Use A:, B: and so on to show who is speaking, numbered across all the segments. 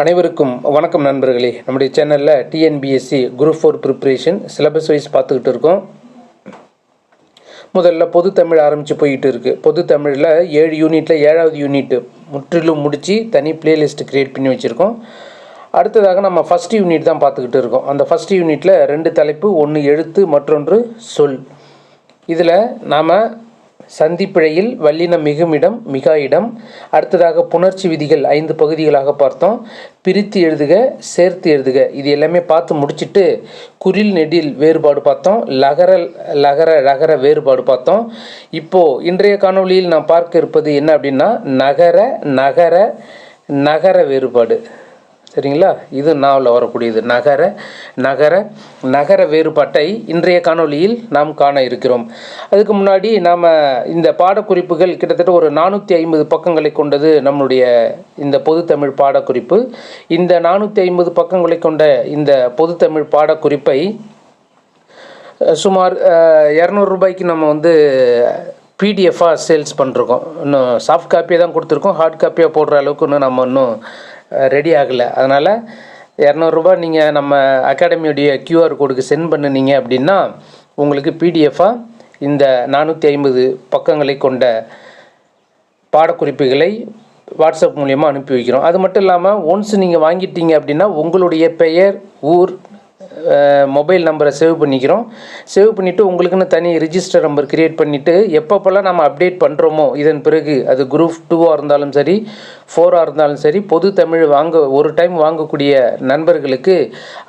A: அனைவருக்கும் வணக்கம் நண்பர்களே. நம்முடைய சேனலில் TNPSC group four preparation syllabus wise பார்த்துக்கிட்டு இருக்கோம். முதல்ல பொது தமிழ் ஆரம்பித்து போயிட்டு இருக்குது பொது தமிழில் ஏழு யூனிட்டில் ஏழாவது யூனிட் முற்றிலும் முடித்து தனி பிளேலிஸ்ட் க்ரியேட் பண்ணி வச்சுருக்கோம். அடுத்ததாக நம்ம ஃபஸ்ட் யூனிட் தான் பார்த்துக்கிட்டு இருக்கோம். அந்த ஃபஸ்ட் யூனிட்டில் ரெண்டு தலைப்பு ஒன்று எழுத்து மற்றொன்று சொல். இதில் நாம் சந்திப்பிழையில் வல்லினம் மிகுமிடம் மிகா இடம். அடுத்ததாக புணர்ச்சி விதிகள் ஐந்து பகுதிகளாக பார்த்தோம். பிரித்து எழுதுக சேர்த்து எழுதுக. இது எல்லாமே பார்த்து முடிச்சிட்டு குரில் நெடில் வேறுபாடு பார்த்தோம். லகர லகர லகர வேறுபாடு பார்த்தோம். இப்போது இன்றைய காணொளியில் நாம் பார்க்க இருப்பது என்ன அப்படின்னா நகர நகர நகர வேறுபாடு. சரிங்களா? இது நாவில் வரக்கூடியது. நகர நகர நகர வேறுபாட்டை இன்றைய காணொளியில் நாம் காண இருக்கிறோம். அதுக்கு முன்னாடி நாம் இந்த பாடக்குறிப்புகள் கிட்டத்தட்ட ஒரு நானூற்றி ஐம்பது பக்கங்களை கொண்டது நம்முடைய இந்த பொதுத்தமிழ் பாடக்குறிப்பு. இந்த நானூற்றி ஐம்பது பக்கங்களை கொண்ட இந்த பொதுத்தமிழ் பாடக்குறிப்பை சுமார் இரநூறு ரூபாய்க்கு நம்ம வந்து பிடிஎஃபாக சேல்ஸ் பண்ணிருக்கோம் இன்னும் சாஃப்ட் காப்பியை தான் கொடுத்துருக்கோம். ஹார்ட் காப்பியாக போடுற அளவுக்கு இன்னும் நம்ம இன்னும் ரெடி ஆகலை. அதனால் இரநூறுபா நீங்கள் நம்ம அகாடமியுடைய கியூஆர் கோடுக்கு சென்ட் பண்ணுனீங்க அப்படின்னா உங்களுக்கு பிடிஎஃபாக இந்த நானூற்றி ஐம்பது பக்கங்களை கொண்ட பாடக்குறிப்புகளை வாட்ஸ்அப் மூலியமாக அனுப்பி வைக்கிறோம். அது மட்டும் இல்லாமல் ஒன்ஸ் நீங்கள் வாங்கிட்டீங்க அப்படின்னா உங்களுடைய பெயர் ஊர் மொபைல் நம்பரை சேவ் பண்ணிக்கிறோம். சேவ் பண்ணிவிட்டு உங்களுக்குன்னு தனி ரிஜிஸ்டர் நம்பர் க்ரியேட் பண்ணிவிட்டு எப்பப்போல்லாம் நம்ம அப்டேட் பண்ணுறோமோ இதன் பிறகு அது குரூப் டூவாக இருந்தாலும் சரி ஃபோராக இருந்தாலும் சரி பொது தமிழ் வாங்க ஒரு டைம் வாங்கக்கூடிய நண்பர்களுக்கு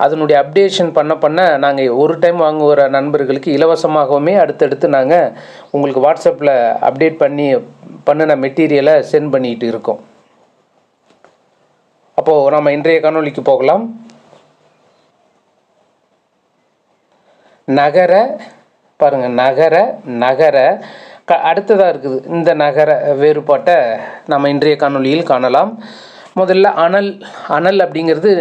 A: அதனுடைய அப்டேஷன் பண்ண பண்ண நாங்கள் ஒரு டைம் வாங்குகிற நண்பர்களுக்கு இலவசமாகவுமே அடுத்தடுத்து நாங்கள் உங்களுக்கு வாட்ஸ்அப்பில் அப்டேட் பண்ணி பண்ணின மெட்டீரியலை சென்ட் பண்ணிக்கிட்டு இருக்கோம். அப்போது நம்ம இன்றைய காணொலிக்கு போகலாம். நகர பாருங்க நகர நகர க அடுத்ததாக இருக்குது. இந்த நகர வேறுபாட்டை நம்ம இன்றைய காணொளியில் காணலாம். முதல்ல அனல் அனல் அப்படிங்கிறது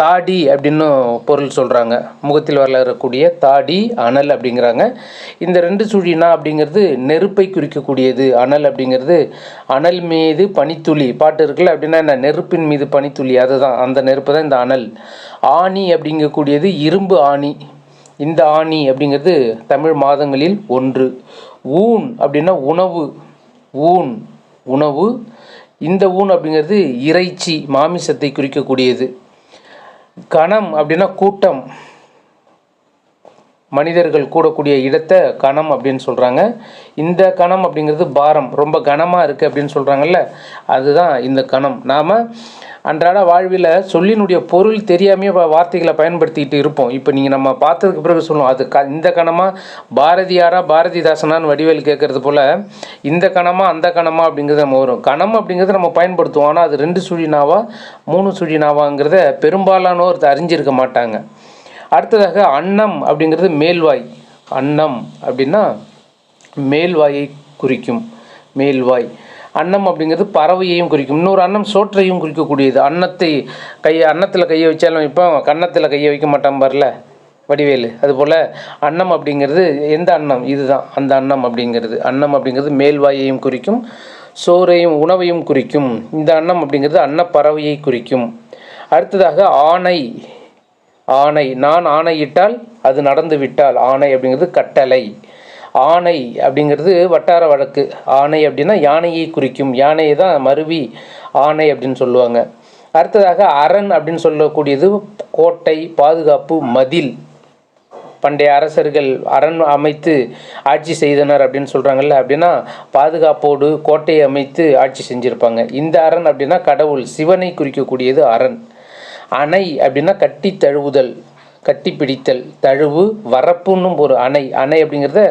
A: தாடி அப்படின்னு பொருள் சொல்கிறாங்க முகத்தில் வளரக்கூடிய தாடி அனல் அப்படிங்கிறாங்க. இந்த ரெண்டு சுழினா அப்படிங்கிறது நெருப்பை குறிக்கக்கூடியது. அனல் அப்படிங்கிறது அனல் மீது பனித்துளி. பாட்டு இருக்குல்ல அப்படின்னா என்ன? நெருப்பின் மீது பனித்துளி. அதுதான் அந்த நெருப்பு தான் இந்த அனல். ஆணி அப்படிங்கக்கூடியது இரும்பு ஆணி. இந்த ஆணி அப்படிங்கிறது தமிழ் மாதங்களில் ஒன்று. ஊன் அப்படின்னா உணவு. ஊன் உணவு. இந்த ஊன் அப்படிங்கிறது இறைச்சி மாமிசத்தை குறிக்கக்கூடியது. கணம் அப்படின்னா கூட்டம். மனிதர்கள் கூடக்கூடிய இடத்தை கணம் அப்படின்னு சொல்கிறாங்க இந்த கணம் அப்படிங்கிறது பாரம். ரொம்ப கனமாக இருக்குது அப்படின்னு சொல்கிறாங்கல்ல அதுதான் இந்த கணம். நாம் அன்றாட வாழ்வில் சொல்லினுடைய பொருள் தெரியாமே வார்த்தைகளை பயன்படுத்திக்கிட்டு இருப்போம். இப்போ நீங்கள் நம்ம பார்த்ததுக்கு பிறகு சொல்லுவோம். அது க இந்த கணமாக பாரதியாரா பாரதிதாசனான்னு வடிவேல் கேட்கறது போல் இந்த கணமாக அந்த கணமாக அப்படிங்கிறது நம்ம வரும். கணம் அப்படிங்கிறத நம்ம பயன்படுத்துவோம். ஆனால் அது ரெண்டு சுழினாவா மூணு சுழினாவாங்கிறத பெரும்பாலானோர் அறிஞ்சிருக்க மாட்டாங்க. அடுத்ததாக அன்னம் அப்படிங்கிறது மேல்வாய். அன்னம் அப்படின்னா மேல்வாயை குறிக்கும். மேல்வாய். அன்னம் அப்படிங்கிறது பறவையையும் குறிக்கும். இன்னொரு அன்னம் சோற்றையும் குறிக்கக்கூடியது. அன்னத்தை கையை அன்னத்தில் கையை வச்சாலும் இப்போ கன்னத்தில் கையை வைக்க மாட்டான் பாருல வடிவேலு. அதுபோல் அன்னம் அப்படிங்கிறது எந்த அன்னம்? இதுதான். அந்த அன்னம் அப்படிங்கிறது. அன்னம் அப்படிங்கிறது மேல்வாயையும் குறிக்கும் சோறையும் உணவையும் குறிக்கும். இந்த அன்னம் அப்படிங்கிறது அன்னப்பறவையை குறிக்கும். அடுத்ததாக ஆணை. ஆணை. நான் ஆணையிட்டால் அது நடந்து விட்டால் ஆணை அப்படிங்கிறது கட்டளை. ஆணை அப்படிங்கிறது வட்டார வழக்கு. ஆணை அப்படின்னா யானையை குறிக்கும். யானையை தான் மருவி ஆணை அப்படின்னு சொல்லுவாங்க. அடுத்ததாக அரண் அப்படின்னு சொல்லக்கூடியது கோட்டை பாதுகாப்பு மதில். பண்டைய அரசர்கள் அரண் அமைத்து ஆட்சி செய்தனர் அப்படின்னு சொல்கிறாங்கல்ல அப்படின்னா பாதுகாப்போடு கோட்டையை அமைத்து ஆட்சி செஞ்சுருப்பாங்க. இந்த அரண் அப்படின்னா கடவுள் சிவனை குறிக்கக்கூடியது அரண். அணை அப்படின்னா கட்டி தழுவுதல். கட்டிப்பிடித்தல் தழுவு வரப்புன்னும் ஒரு அணை. அணை அப்படிங்கிறத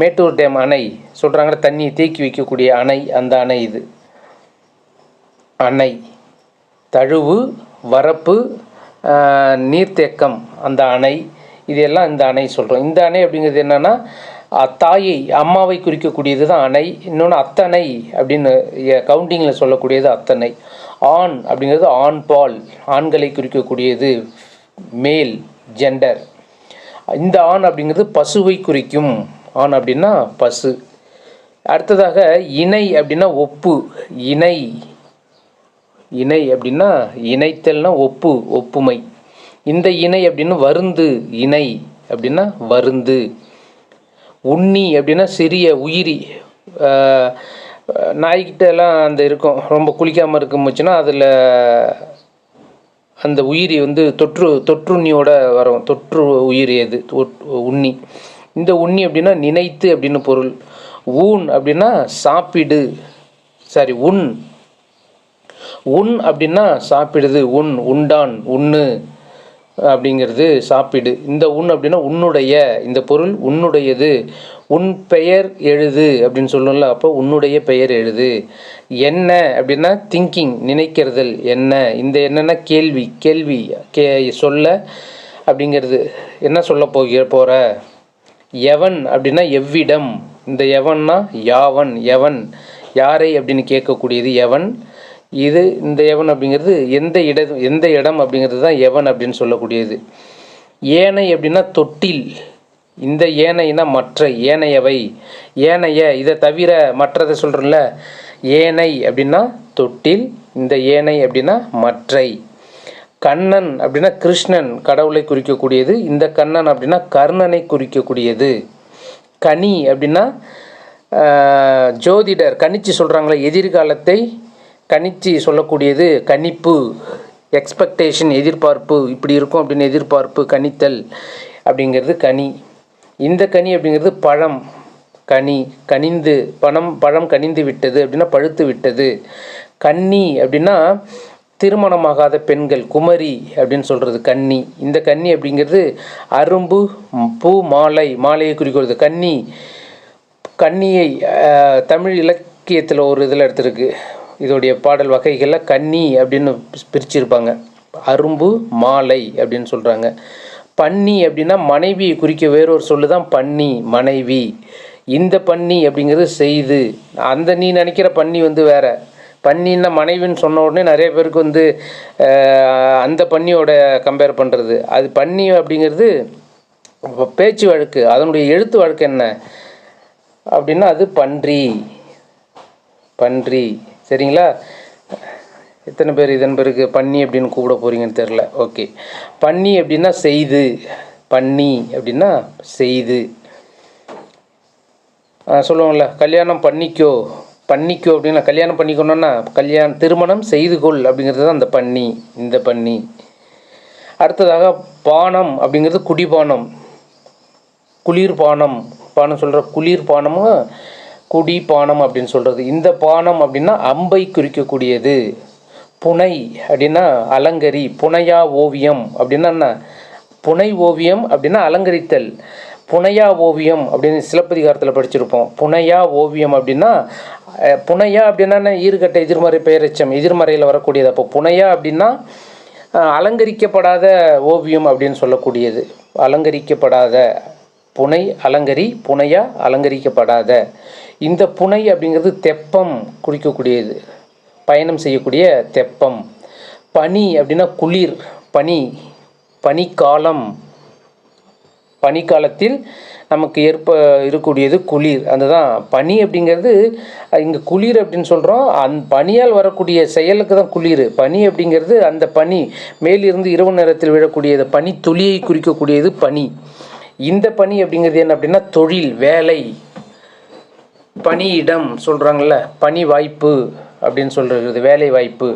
A: மேட்டூர் டேம் அணை சொல்கிறாங்க தண்ணியை தேக்கி வைக்கக்கூடிய அணை அந்த அணை இது. அணை. தழுவு வரப்பு நீர்த்தேக்கம் அந்த அணை. இதெல்லாம் இந்த அணை சொல்கிறோம் இந்த அணை அப்படிங்கிறது என்னென்னா தாயை அம்மாவை குறிக்கக்கூடியது தான் அணை. இன்னொன்று அத்தனை அப்படின்னு கவுண்டிங்கில் சொல்லக்கூடியது அத்தனை ஆண் அப்படிங்கிறது ஆண் பால் ஆண்களை குறிக்கக்கூடியது மேல். ஜெண்டர் இந்த ஆண் அப்படிங்கிறது பசுவை குறிக்கும். ஆண் அப்படின்னா பசு. அடுத்ததாக இணை அப்படின்னா ஒப்பு இணை. இணை அப்படின்னா இணைத்தல்னா ஒப்பு ஒப்புமை. இந்த இணை அப்படின்னு வருந்து இணை அப்படின்னா வருந்து. உண்ணி அப்படின்னா சிறிய உயிரி. நாய்கிட்ட எல்லாம் அந்த இருக்கும் ரொம்ப குளிக்காமல் இருக்கும்போச்சுன்னா அதில் அந்த உயிரி வந்து தொற்று தொற்றுண்ணியோட வரும். தொற்று உயிரி அது உண்ணி. இந்த உண்ணி அப்படின்னா நினைத்து அப்படின்னு பொருள். ஊன் அப்படின்னா சாப்பிடு. சாரி உண். உண் அப்படின்னா சாப்பிடுது. உண் உண்டான் உண்ணு. அப்படிங்கிறது சாப்பிடு. இந்த உண் அப்படின்னா உன்னுடைய இந்த பொருள் உன்னுடையது. உன் பெயர் எழுது அப்படின்னு சொல்லணும்ல அப்போ உன்னுடைய பெயர் எழுது. என்ன அப்படின்னா திங்கிங் நினைக்கிறதல். என்ன? இந்த என்னென்னா கேள்வி கேள்வி கே சொல்ல அப்படிங்கிறது. என்ன சொல்ல போகிற போகிற எவன் அப்படின்னா எவ்விடம். இந்த எவன்னா யாவன் எவன்? யாரை அப்படின்னு கேட்கக்கூடியது எவன்? இது இந்த எவன் அப்படிங்கிறது எந்த இட எந்த இடம் அப்படிங்கிறது தான் எவன் அப்படின்னு சொல்லக்கூடியது. ஏனை அப்படின்னா தொட்டில். இந்த ஏனைனா மற்ற ஏனையவை. ஏனைய இதை தவிர மற்றதை சொல்கிறோம்ல ஏனை அப்படின்னா தொட்டில் இந்த ஏனை அப்படின்னா மற்றை. கண்ணன் அப்படின்னா கிருஷ்ணன் கடவுளை குறிக்கக்கூடியது. இந்த கண்ணன் அப்படின்னா கர்ணனை குறிக்கக்கூடியது. கனி அப்படின்னா ஜோதிடர் கணிச்சு சொல்கிறாங்களே எதிர்காலத்தை கணிச்சு சொல்லக்கூடியது கணிப்பு எக்ஸ்பெக்டேஷன் எதிர்பார்ப்பு இப்படி இருக்கும் அப்படின்னு எதிர்பார்ப்பு கணித்தல் அப்படிங்கிறது கனி. இந்த கனி அப்படிங்கிறது பழம் கனி கனிந்து பணம் பழம் கனிந்து விட்டது அப்படின்னா பழுத்து விட்டது. கன்னி அப்படின்னா திருமணமாகாத பெண்கள் குமரி அப்படின்னு சொல்கிறது கன்னி. இந்த கன்னி அப்படிங்கிறது அரும்பு பூ மாலை மாலையை குறிக்கிறது. கன்னி கன்னியை தமிழ் இலக்கியத்தில் ஒரு இதில் எடுத்திருக்கு. இதோடைய பாடல் வகைகளில் கன்னி அப்படின்னு பிரிச்சிருப்பாங்க. அரும்பு மாலை அப்படின்னு சொல்கிறாங்க பன்னி அப்படின்னா மனைவியை குறிக்க வேறொரு சொல்லு தான் பன்னி மனைவி. இந்த பன்னி அப்படிங்கிறது செய்து அந்த நீ நினைக்கிற பன்னி வந்து வேற. பன்னின்னா மனைவின்னு சொன்ன உடனே நிறைய பேருக்கு வந்து அந்த பன்னியோட கம்பேர் பண்ணுறது அது பன்னி அப்படிங்கிறது பேச்சு வழக்கு அதனுடைய எழுத்து வழக்கு என்ன? அப்படின்னா அது பன்றி. பன்றி. சரிங்களா? எத்தனை பேர் இதன் பிறகு பன்னி அப்படின்னு கூப்பிட போகிறீங்கன்னு தெரில ஓகே பன்னி அப்படின்னா செய்து. பன்னி அப்படின்னா செய்து. சொல்லுவோம்ல கல்யாணம் பண்ணிக்கோ. பண்ணிக்கோ அப்படின்னா கல்யாணம் பண்ணிக்கணும்னா கல்யாணம் திருமணம் செய்து கொள் அப்படிங்கிறது தான் அந்த பன்னி இந்த பன்னி அடுத்ததாக பானம் அப்படிங்கிறது குடிபானம். குளிர்பானம். பானம் சொல்கிற குடி பானம் அப்படின்னு சொல்கிறது இந்த பானம் அப்படின்னா அம்பை குறிக்கக்கூடியது. புனை அப்படின்னா அலங்கரி புனையா ஓவியம் அப்படின்னா என்ன? புனை ஓவியம் அப்படின்னா அலங்கரித்தல். புனையா ஓவியம் அப்படின்னு சிலப்பதிகாரத்தில் படிச்சிருப்போம். புனையா ஓவியம் அப்படின்னா புனையா அப்படின்னா என்ன? ஈறுகட்ட எதிர்மறை பெயரச்சம் எதிர்மறையில் வரக்கூடியது. அப்போ புனையா அப்படின்னா அலங்கரிக்கப்படாத ஓவியம் அப்படின்னு சொல்லக்கூடியது. அலங்கரிக்கப்படாத. புனை அலங்கரி புனையா அலங்கரிக்கப்படாத. இந்த புனை அப்படிங்கிறது தெப்பம் குறிக்கக்கூடியது. பயணம் செய்யக்கூடிய தெப்பம். பனி அப்படின்னா குளிர் பனி பனிக்காலம். பனிக்காலத்தில் நமக்கு ஏற்ப இருக்கக்கூடியது குளிர். அந்த தான் பனி அப்படிங்கிறது இங்கே குளிர் அப்படின்னு சொல்கிறோம் அந் பனியால் வரக்கூடிய செயலுக்கு தான் குளிர். பனி அப்படிங்கிறது அந்த பனி மேலிருந்து இரவு நேரத்தில் விழக்கூடியது பனி துளியை குறிக்கக்கூடியது பனி. இந்த பனி அப்படிங்கிறது என்ன அப்படின்னா தொழில் வேலை. பணியிடம் சொல்கிறாங்கல்ல பணி வாய்ப்பு அப்படின்னு சொல்கிறது வேலை வாய்ப்பு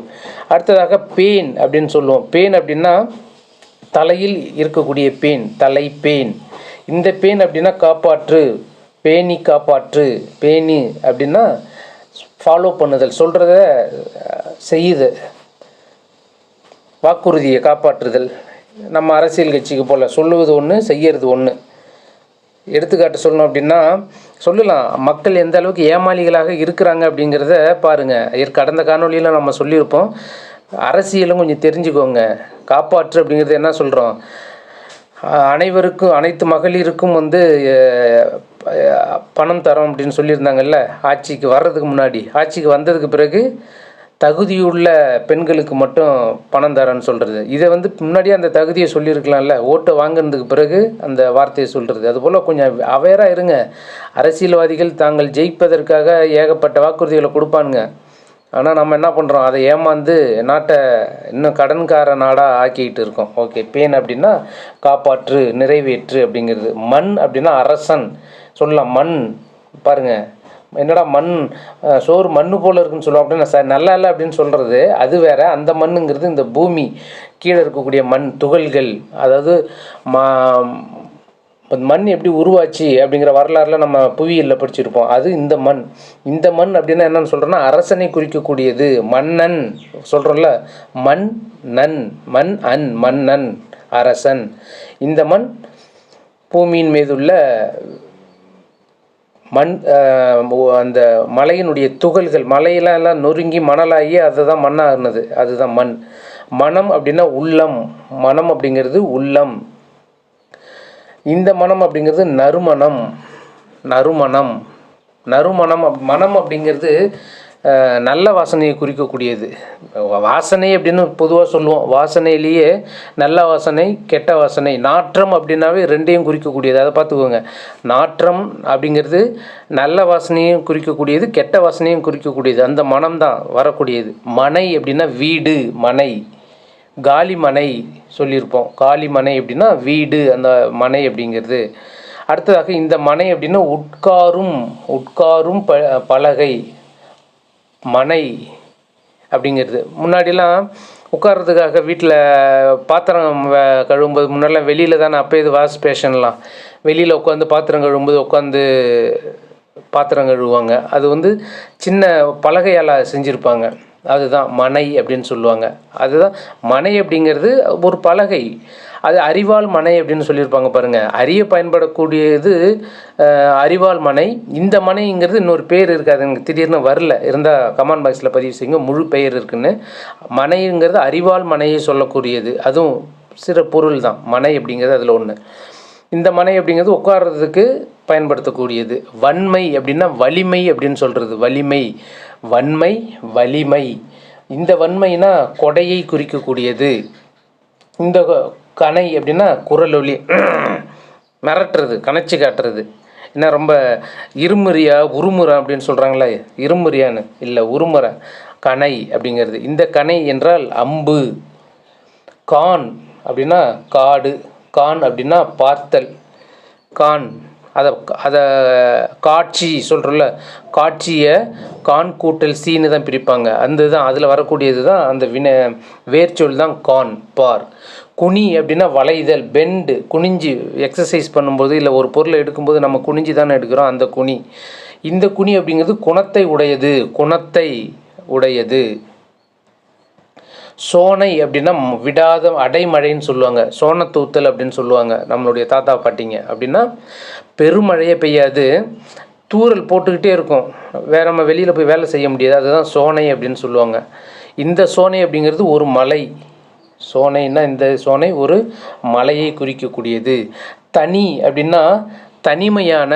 A: அடுத்ததாக பேன் அப்படின்னு சொல்லுவோம். பேன் அப்படின்னா தலையில் இருக்கக்கூடிய பேன் தலை பேன் இந்த பேன் அப்படின்னா காப்பாற்று பேணி காப்பாற்று பேணி அப்படின்னா ஃபாலோ பண்ணுதல் சொல்கிறத செய்யுது வாக்குறுதியை காப்பாற்றுதல். நம்ம அரசியல் கட்சிக்கு போல் சொல்லுவது ஒன்று செய்யறது ஒன்று எடுத்துக்காட்டு சொல்லணும் அப்படின்னா சொல்லலாம். மக்கள் எந்த அளவுக்கு ஏமாளிகளாக இருக்கிறாங்க அப்படிங்கிறத பாருங்கள் கடந்த காணொலியில் நம்ம சொல்லியிருப்போம். அரசியலும் கொஞ்சம் தெரிஞ்சுக்கோங்க. காப்பாற்று அப்படிங்கிறது என்ன சொல்கிறோம் அனைவருக்கும் அனைத்து மகளிருக்கும் வந்து பணம் தரோம் அப்படின்னு சொல்லியிருந்தாங்கல்ல? ஆட்சிக்கு வர்றதுக்கு முன்னாடி. ஆட்சிக்கு வந்ததுக்கு பிறகு தகுதியுள்ள பெண்களுக்கு மட்டும் பணம் தரேன்னு சொல்கிறது இதை வந்து முன்னாடியே அந்த தகுதியை சொல்லியிருக்கலாம்ல. ஓட்டை வாங்கினதுக்கு பிறகு அந்த வார்த்தையை சொல்கிறது அதுபோல் கொஞ்சம் அவேராக இருங்க. அரசியல்வாதிகள் தாங்கள் ஜெயிப்பதற்காக ஏகப்பட்ட வாக்குறுதிகளை கொடுப்பானுங்க. ஆனால் நம்ம என்ன பண்ணுறோம் அதை ஏமாந்து நாட்டை இன்னும் கடன்கார நாடாக ஆக்கிக்கிட்டு இருக்கோம். ஓகே பேன் அப்படின்னா காப்பாற்று நிறைவேற்று அப்படிங்கிறது. மண் அப்படின்னா அரசன். சொல்லலாம் மண். பாருங்கள் என்னடா மண் சோறு மண்ணு போல் இருக்குன்னு சொல்லுவோம் அப்படின்னா சார் நல்லா இல்லை அப்படின்னு சொல்கிறது அது வேற. அந்த மண்ணுங்கிறது இந்த பூமி கீழே இருக்கக்கூடிய மண் துகள்கள். அதாவது மா மண் எப்படி உருவாச்சு அப்படிங்கிற வரலாறுல நம்ம புவியியலில் படிச்சிருப்போம். அது இந்த மண். இந்த மண் அப்படின்னா என்னன்னு சொல்கிறோன்னா அரசனை குறிக்கக்கூடியது மன்னன். சொல்கிறோம்ல மண் நன் மண் அன் மன்னன் அரசன். இந்த மண் பூமியின் மீதுள்ள மண் அந்த மலையினுடைய துகள்கள் மலையெல்லாம் எல்லாம் நொறுங்கி மணலாகி அதுதான் மண்ணாகுனது. அதுதான் மண். மனம் அப்படின்னா உள்ளம். மனம் அப்படிங்கிறது உள்ளம். இந்த மனம் அப்படிங்கிறது நறுமணம். நறுமணம். நறுமணம் மனம் அப்படிங்கிறது நல்ல வாசனையை குறிக்கக்கூடியது. வாசனை அப்படின்னு பொதுவாக சொல்லுவோம். வாசனையிலேயே நல்ல வாசனை கெட்ட வாசனை நாற்றம் அப்படின்னாவே ரெண்டையும் குறிக்கக்கூடியது. அதை பார்த்துக்கோங்க. நாற்றம் அப்படிங்கிறது நல்ல வாசனையும் குறிக்கக்கூடியது கெட்ட வாசனையும் குறிக்கக்கூடியது. அந்த மனம்தான் வரக்கூடியது. மனை அப்படின்னா வீடு மனை. காலி மனை சொல்லியிருப்போம். காலி மனை அப்படின்னா வீடு அந்த மனை அப்படிங்கிறது. அடுத்ததாக இந்த மனை அப்படின்னா உட்காரும் உட்காரும் ப பலகை. மனை அப்படிங்கிறது. முன்னாடிலாம் உட்கார்றதுக்காக வீட்டில் பாத்திரம் வ- கழுவும்போது முன்னாடிலாம் வெளியில் தான் அப்போ இது வாஷ் பேஷன்லாம். வெளியில் உட்காந்து பாத்திரம் கழுவும்போது உட்காந்து பாத்திரம் கழுவுவாங்க. அது வந்து சின்ன பலகையால் செஞ்சுருப்பாங்க. அதுதான் மனை அப்படின்னு சொல்லுவாங்க. அதுதான் மனை அப்படிங்கிறது ஒரு பலகை. அது அறிவாள் மனை அப்படின்னு சொல்லியிருப்பாங்க பாருங்கள் அறிய பயன்படக்கூடியது அறிவால் மனை. இந்த மனைங்கிறது இன்னொரு பேர் இருக்காது எனக்கு திடீர்னு வரல. இருந்தால் கமெண்ட் பாக்ஸில் பதிவு செய்யுங்க. முழு பெயர் இருக்குன்னு. மனைங்கிறது அறிவால் மனையை சொல்லக்கூடியது. அதுவும் சிறு பொருள் தான். மனை அப்படிங்கிறது அதில் ஒன்று இந்த மனை அப்படிங்கிறது உட்கார்றதுக்கு பயன்படுத்தக்கூடியது. வன்மை அப்படின்னா வலிமை அப்படின்னு சொல்கிறது வலிமை. வன்மை வலிமை. இந்த வன்மைனா கொடையை குறிக்கக்கூடியது. இந்த கனை கணை அப்படின்னா குரல் ஒலி மிரட்டுறது கணச்சி காட்டுறது. என்ன ரொம்ப இருமுறியா உருமுறை அப்படின்னு சொல்கிறாங்களே இருமுறியான்னு. இல்லை உருமுறை கணை அப்படிங்கிறது. இந்த கணை என்றால் அம்பு கான் அப்படின்னா காடு கான் அப்படின்னா பார்த்தல் கான். அதை அதை காட்சி சொல்கிறோம்ல காட்சியை கான் கூட்டல் சீனு தான் பிரிப்பாங்க. அந்த தான் அதில் வரக்கூடியது தான் அந்த வின வேர்ச்சொல் தான் கான் பார். குனி அப்படின்னா வளைதல் பெண்டு குனிஞ்சு எக்ஸசைஸ் பண்ணும்போது இல்லை ஒரு பொருளை எடுக்கும்போது நம்ம குனிஞ்சு தானே எடுக்கிறோம் அந்த குனி. இந்த குனி அப்படிங்கிறது குணத்தை உடையது குணத்தை உடையது. சோனை அப்படின்னா விடாத அடைமழைன்னு சொல்லுவாங்க. சோனத்தூத்தல் அப்படின்னு சொல்லுவாங்க நம்மளுடைய தாத்தா பாட்டிங்க. அப்படின்னா பெருமழையே பெய்யாது. தூறல் போட்டுக்கிட்டே இருக்கும். வேற நம்ம வெளியில் போய் வேலை செய்ய முடியாது. அதுதான் சோனை அப்படின்னு சொல்லுவாங்க. இந்த சோனை அப்படிங்கிறது ஒரு மலை. சோனைன்னா இந்த சோனை ஒரு மலையை குறிக்கக்கூடியது. தனி அப்படின்னா தனிமையான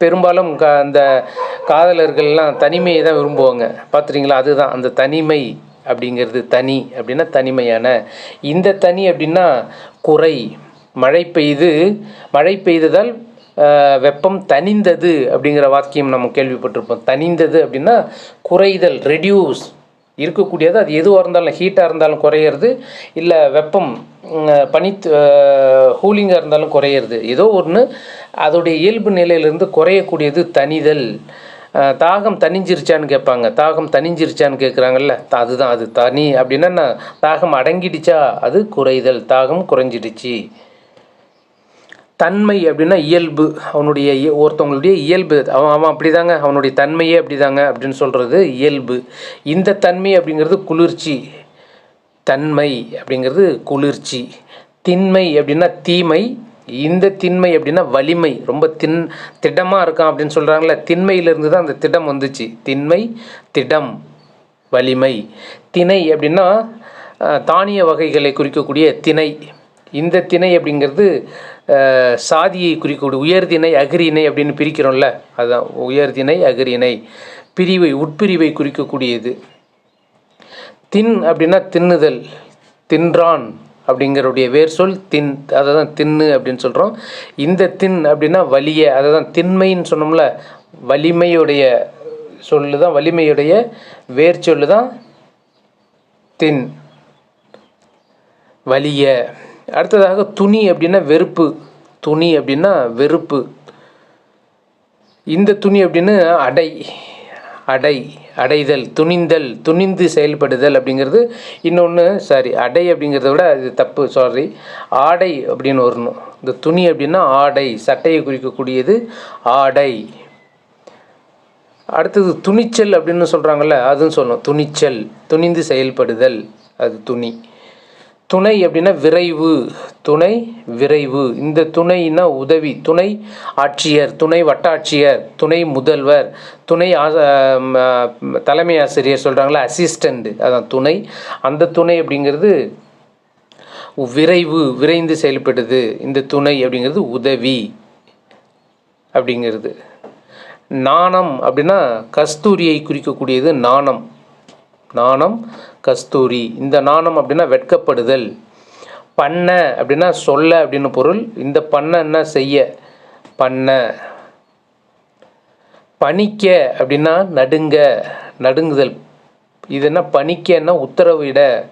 A: பெரும்பாலும் க அந்த காதலர்கள்லாம் தனிமையை தான் விரும்புவாங்க. பார்த்துறீங்களா அதுதான். அந்த தனிமை அப்படிங்கிறது தனி அப்படின்னா தனிமையான. இந்த தனி அப்படின்னா குறை. மழை பெய்து மழை பெய்ததால் வெப்பம் தனிந்தது அப்படிங்கிற வாக்கியம் நம்ம கேள்விப்பட்டிருப்போம். தனிந்தது அப்படின்னா குறைதல் ரெடியூஸ் இருக்கக்கூடியது. அது எதுவாக இருந்தாலும் ஹீட்டாக இருந்தாலும் குறையிறது. இல்லை வெப்பம் பனி கூலிங்காக இருந்தாலும் குறையிறது. ஏதோ ஒன்று அதோடைய இயல்பு நிலையிலேருந்து குறையக்கூடியது தனிதல் தாகம் தனிஞ்சிருச்சான்னு கேட்பாங்க. தாகம் தனிஞ்சிருச்சான்னு கேட்குறாங்கல்ல. அதுதான் அது தனி அப்படின்னா என்ன? தாகம் அடங்கிடுச்சா? அது குறைதல். தாகம் குறைஞ்சிடுச்சு. தன்மை அப்படின்னா இயல்பு. அவனுடைய ஒருத்தவங்களுடைய இயல்பு. அவன் அவன் அப்படிதாங்க. அவனுடைய தன்மையே அப்படிதாங்க அப்படின்னு சொல்கிறது இயல்பு. இந்த தன்மை அப்படிங்கிறது குளிர்ச்சி. தன்மை அப்படிங்கிறது குளிர்ச்சி. திண்மை அப்படின்னா தீமை. இந்த திண்மை அப்படின்னா வலிமை. ரொம்ப தின் திடமாக இருக்கான் அப்படின்னு சொல்கிறாங்களே திண்மையிலிருந்து தான் அந்த திடம் வந்துச்சு. திண்மை திடம் வலிமை. திணை அப்படின்னா தானிய வகைகளை குறிக்கக்கூடிய திணை. இந்த திணை அப்படிங்கிறது சாதியை குறிக்கக்கூடிய உயர்திணை அகரிணை அப்படின்னு பிரிக்கிறோம்ல அதுதான் உயர்திணை அகரிணை பிரிவை உட்பிரிவை குறிக்கக்கூடியது. தின் அப்படின்னா தின்னுதல் தின்றான் அப்படிங்கிறவுடைய வேர் சொல் தின் அதை தான் தின்னு அப்படின்னு சொல்கிறோம் இந்த தின் அப்படின்னா வலிய அதை தான் திண்மைன்னு சொன்னோம்ல வலிமையுடைய சொல்லு தான் வலிமையுடைய வேர் சொல்லு தான் தின். வலிய. அடுத்ததாக துணி அப்படின்னா வெறுப்பு. துணி அப்படின்னா வெறுப்பு. இந்த துணி அப்படின்னு அடை. அடை அடைதல் துணிந்தல் துணிந்து செயல்படுதல் அப்படிங்கிறது இன்னொன்று சாரி அடை அப்படிங்கிறத விட இது தப்பு சாரி ஆடை அப்படின்னு வரணும். இந்த துணி அப்படின்னா ஆடை சட்டையை குறிக்கக்கூடியது ஆடை. அடுத்தது துணிச்சல் அப்படின்னு சொல்கிறாங்கல்ல அதுவும் சொல்லணும். துணிச்சல் துணிந்து செயல்படுதல் அது துணி. துணை அப்படின்னா விரைவு துணை விரைவு. இந்த துணைனா உதவி துணை ஆட்சியர் துணை வட்டாட்சியர் துணை முதல்வர் துணை தலைமை ஆசிரியர் சொல்கிறாங்களா அசிஸ்டண்ட் அதான் துணை. அந்த துணை அப்படிங்கிறது விரைவு விரைந்து செயல்படுது. இந்த துணை அப்படிங்கிறது உதவி அப்படிங்கிறது. நாணம் அப்படின்னா கஸ்தூரியை குறிக்கக்கூடியது நாணம். நாணம் கஸ்தூரி. இந்த நாணம் அப்படின்னா வெட்கப்படுதல். பண்ண அப்படின்னா சொல்ல அப்படின்னு பொருள். இந்த பண்ண என்ன செய்ய? பண்ண. பணிக்க அப்படின்னா நடுங்க நடுங்குதல். இது என்ன? பணிக்கன்னா உத்தரவிட.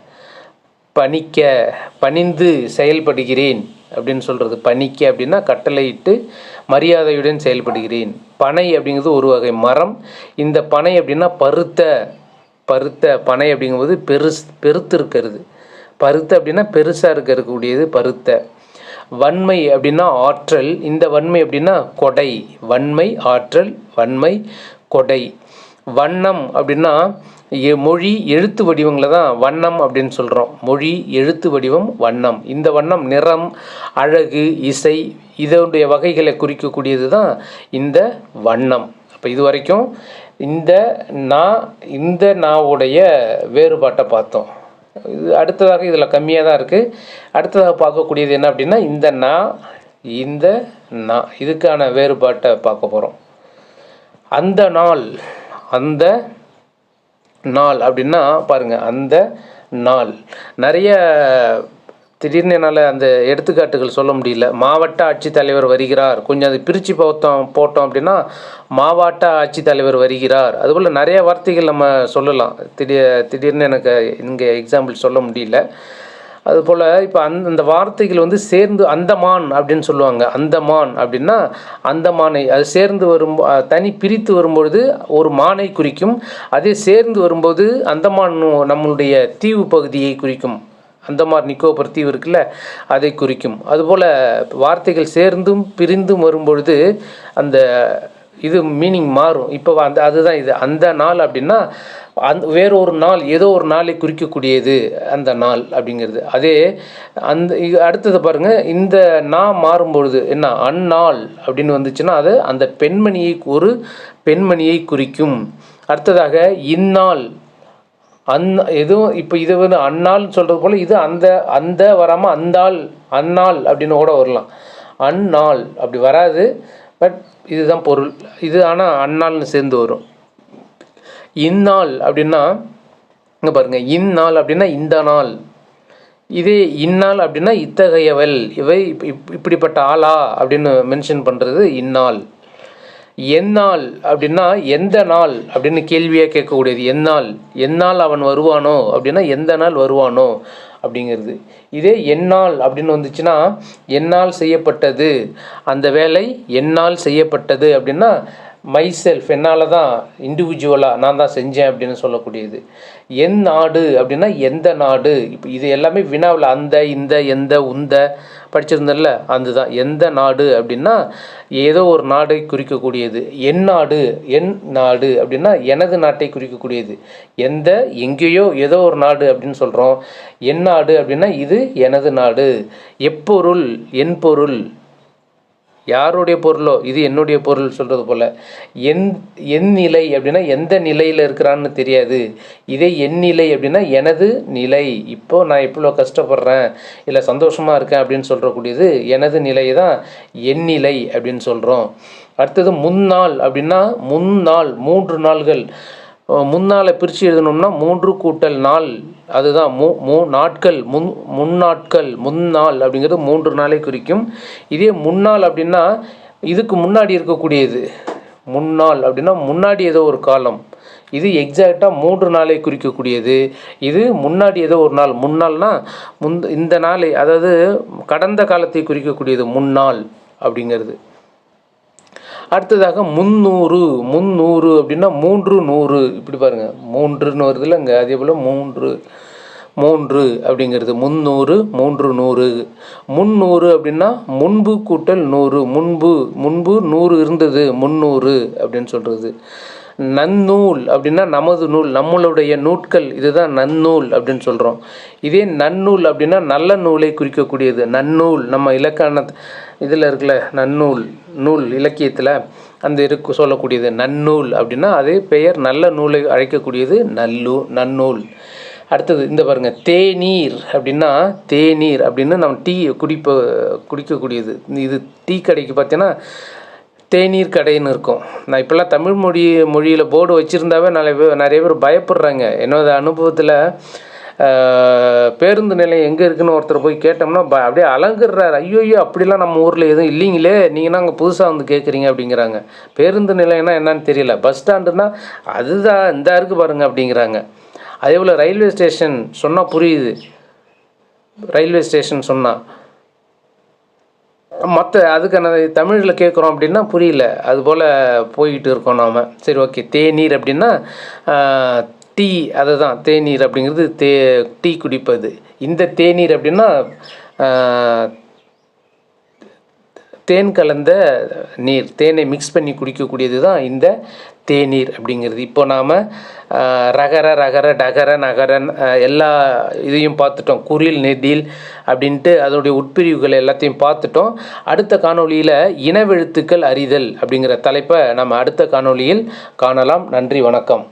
A: பணிக்க பணிந்து செயல்படுகிறேன் அப்படின்னு சொல்கிறது பணிக்க அப்படின்னா கட்டளையிட்டு மரியாதையுடன் செயல்படுகிறேன். பனை அப்படிங்கிறது ஒரு வகை மரம். இந்த பனை அப்படின்னா பருத்த பருத்த பனை அப்படிங்கும்போது பெருஸ் பெருத்து இருக்கிறது. பருத்த அப்படின்னா பெருசாக இருக்கக்கூடியது பருத்த. வன்மை அப்படின்னா ஆற்றல். இந்த வன்மை அப்படின்னா கொடை. வன்மை ஆற்றல் வன்மை கொடை. வண்ணம் அப்படின்னா எ- மொழி எழுத்து வடிவங்களை தான் வண்ணம் அப்படின்னு சொல்கிறோம் மொழி எழுத்து வடிவம் வண்ணம். இந்த வண்ணம் நிறம் அழகு இசை இதனுடைய வகைகளை குறிக்கக்கூடியது தான் இந்த வண்ணம். அப்போ இது வரைக்கும் இந்த நா இந்த நாவுடைய வேறுபாட்டை பார்த்தோம். இது அடுத்ததாக இதில் கம்மியாக தான் இருக்குது அடுத்ததாக பார்க்கக்கூடியது என்ன அப்படின்னா இந்த நா இந்த நா. இதுக்கான வேறுபாட்டை பார்க்க போகிறோம் அந்த நாள் அந்த நாள் அப்படின்னா பாருங்கள் அந்த நாள். நிறைய திடீர்னு என்னால் அந்த எடுத்துக்காட்டுகள் சொல்ல முடியல. மாவட்ட ஆட்சித்தலைவர் வருகிறார். கொஞ்சம் அது பிரித்து போத்தோம் போட்டோம் அப்படின்னா மாவட்ட ஆட்சித்தலைவர் வருகிறார். அதுபோல் நிறைய வார்த்தைகள் நம்ம சொல்லலாம். திடீர் திடீர்னு எனக்கு இங்கே எக்ஸாம்பிள் சொல்ல முடியல. அதுபோல் இப்போ அந்த அந்த வார்த்தைகள் வந்து சேர்ந்து அந்தமான் அப்படின்னு சொல்லுவாங்க. அந்தமான் அப்படின்னா அந்தமானை அது சேர்ந்து வரும் தனி பிரித்து வரும்பொழுது ஒரு மானை குறிக்கும். அதே சேர்ந்து வரும்போது அந்தமான் நம்மளுடைய தீவு பகுதியை குறிக்கும். அந்தமார் நிக்கோபர் தீவு இருக்குல்ல அதை குறிக்கும். அதுபோல் வார்த்தைகள் சேர்ந்தும் பிரிந்தும் வரும்பொழுது அந்த இது மீனிங் மாறும். இப்போ அந்த அதுதான் இது. அந்த நாள் அப்படின்னா அந் வேற ஒரு நாள் ஏதோ ஒரு நாளை குறிக்கக்கூடியது அந்த நாள் அப்படிங்கிறது. அதே அந்த இது அடுத்தது பாருங்கள் இந்த நா மாறும்பொழுது என்ன அந்நாள் அப்படின்னு வந்துச்சுன்னா அது அந்த பெண்மணியை ஒரு பெண்மணியை குறிக்கும். அடுத்ததாக இந்நாள் அந் எதுவும் இப்போ இது வந்து அந்நாள் சொல்கிறது போல் இது அந்த அந்த வராமல் அந்தாள் அந்நாள் அப்படின்னு கூட வரலாம். அந்நாள் அப்படி வராது பட் இதுதான் பொருள். இது ஆனால் அந்நாள்னு சேர்ந்து வரும். இந்நாள் அப்படின்னா இங்கே பாருங்கள் இந்நாள் அப்படின்னா இந்த நாள். இதே இந்நாள் அப்படின்னா இத்தகையவள். இவை இப்- இப்படிப்பட்ட ஆளா அப்படின்னு மென்ஷன் பண்ணுறது இந்நாள். எந்நாள் அப்படின்னா எந்த நாள் அப்படின்னு கேள்வியாக கேட்கக்கூடியது. எந்நாள் எந்நாள் அவன் வருவானோ அப்படின்னா எந்த நாள் வருவானோ அப்படிங்கிறது. இதே எந்நாள் அப்படின்னு வந்துச்சுன்னா என்னால் செய்யப்பட்டது. அந்த வேலை என்னால் செய்யப்பட்டது அப்படின்னா மை செல்ஃப் என்னால் தான் இண்டிவிஜுவலாக நான் தான் செஞ்சேன் அப்படின்னு சொல்லக்கூடியது. என் நாடு அப்படின்னா எந்த நாடு? இப்போ இது எல்லாமே வினாவில் அந்த இந்த எந்த உந்த படிச்சிருந்தல்ல அதுதான். எந்த நாடு அப்படின்னா ஏதோ ஒரு நாடை குறிக்கக்கூடியது. என் நாடு என் நாடு அப்படின்னா எனது நாட்டை குறிக்கக்கூடியது. எந்த எங்கேயோ ஏதோ ஒரு நாடு அப்படின்னு சொல்கிறோம் என் நாடு அப்படின்னா இது எனது நாடு. எப்பொருள் என் பொருள். யாருடைய பொருளோ இது என்னுடைய பொருள் சொல்கிறது போல் என் என் நிலை அப்படின்னா எந்த நிலையில் இருக்கிறான்னு தெரியாது. இதே என் நிலை அப்படின்னா எனது நிலை. இப்போது நான் இவ்வளோ கஷ்டப்படுறேன் இல்லை சந்தோஷமாக இருக்கேன் அப்படின்னு சொல்கிறக்கூடியது எனது நிலை தான் என் நிலை அப்படின்னு சொல்கிறோம் அடுத்தது முன்னாள் அப்படின்னா முன்னாள் மூன்று நாள்கள். முன்னால் முன்னாளை பிரித்து எழுதணும்னா மூன்று கூட்டல் நாள். அதுதான் மூ மூ நாட்கள் முன் முன்னாட்கள் முன்னாள் அப்படிங்கிறது மூன்று நாளை குறிக்கும். இதே முன்னாள் அப்படின்னா இதுக்கு முன்னாடி இருக்கக்கூடியது. முன்னாள் அப்படின்னா முன்னாடி ஏதோ ஒரு காலம். இது எக்ஸாக்டாக மூன்று நாளை குறிக்கக்கூடியது. இது முன்னாடி ஏதோ ஒரு நாள். முன்னாள்னா முந் இந்த நாளை அதாவது கடந்த காலத்தை குறிக்கக்கூடியது முன்னாள் அப்படிங்கிறது. அடுத்ததாக முந்நூறு முந்நூறு அப்படின்னா மூன்று நூறு. இப்படி பாருங்க. மூன்றுன்னு வருது இல்லைங்க? அதே போல் மூன்று. மூன்று அப்படிங்கிறது முந்நூறு மூன்று நூறு. முந்நூறு அப்படின்னா முன்பு கூட்டல் நூறு முன்பு முன்பு நூறு இருந்தது முந்நூறு அப்படின்னு சொல்கிறது நன்னூல் அப்படின்னா நமது நூல் நம்மளுடைய நூட்கள் இதுதான் நன்னூல் அப்படின்னு சொல்கிறோம் இதே நன்னூல் அப்படின்னா நல்ல நூலை குறிக்கக்கூடியது. நன்னூல் நம்ம இலக்கண இதில் இருக்குல்ல நன்னூல் நூல் இலக்கியத்தில் அந்த இருக்கு சொல்லக்கூடியது. நன்னூல் அப்படின்னா அதே பெயர் நல்ல நூலை அழைக்கக்கூடியது நல்லூ நன்னூல். அடுத்தது இந்த பாருங்க தேநீர் அப்படின்னா தேநீர் அப்படின்னு நம்ம டீ குடிப்ப குடிக்கக்கூடியது. இது டீ கடைக்கு பார்த்தீங்கன்னா தேநீர் கடைன்னு இருக்கும். நான் இப்போல்லாம் தமிழ் மொழி மொழியில் போர்டு வச்சுருந்தாவே நிறைய பேர் நிறைய பேர் பயப்படுறாங்க. என்னோட அனுபவத்தில் பேருந்து நிலையம் எங்கே இருக்குன்னு ஒருத்தர் போய் கேட்டோம்னா ப அப்படியே அலங்குறாரு. ஐயோ ஐயோ அப்படிலாம் நம்ம ஊரில் எதுவும் இல்லைங்களே நீங்கள் அங்கே புதுசாக வந்து கேட்குறீங்க அப்படிங்கிறாங்க. பேருந்து நிலையம்னா என்னன்னு தெரியல. பஸ் ஸ்டாண்டுனா அதுதான் இந்த இருக்கு பாருங்க அப்படிங்கிறாங்க. அதே போல் ரயில்வே ஸ்டேஷன் சொன்னால் புரியுது. ரயில்வே ஸ்டேஷன் சொன்னால் மற்ற அதுக்கான தமிழில் கேட்குறோம் அப்படின்னா புரியல. அதுபோல் போய்கிட்டு இருக்கோம் நாம். சரி ஓகே. தேநீர் அப்படின்னா டீ அதை தான் தேநீர் அப்படிங்கிறது தே டீ குடிப்பது. இந்த தேநீர் அப்படின்னா தேன் கலந்த நீர் தேனை மிக்ஸ் பண்ணி குடிக்கக்கூடியது தான் இந்த தேநீர் அப்படிங்கிறது. இப்போ நாம் ரகர ரகர டகர நகரன் எல்லா இதையும் பார்த்துட்டோம். குரில் நெடில் அப்படின்ட்டு அதோடைய உட்பிரிவுகள் எல்லாத்தையும் பார்த்துட்டோம். அடுத்த காணொளியில் இனவெழுத்துக்கள் அறிதல் அப்படிங்கிற தலைப்பை நம்ம அடுத்த காணொளியில் காணலாம். நன்றி வணக்கம்.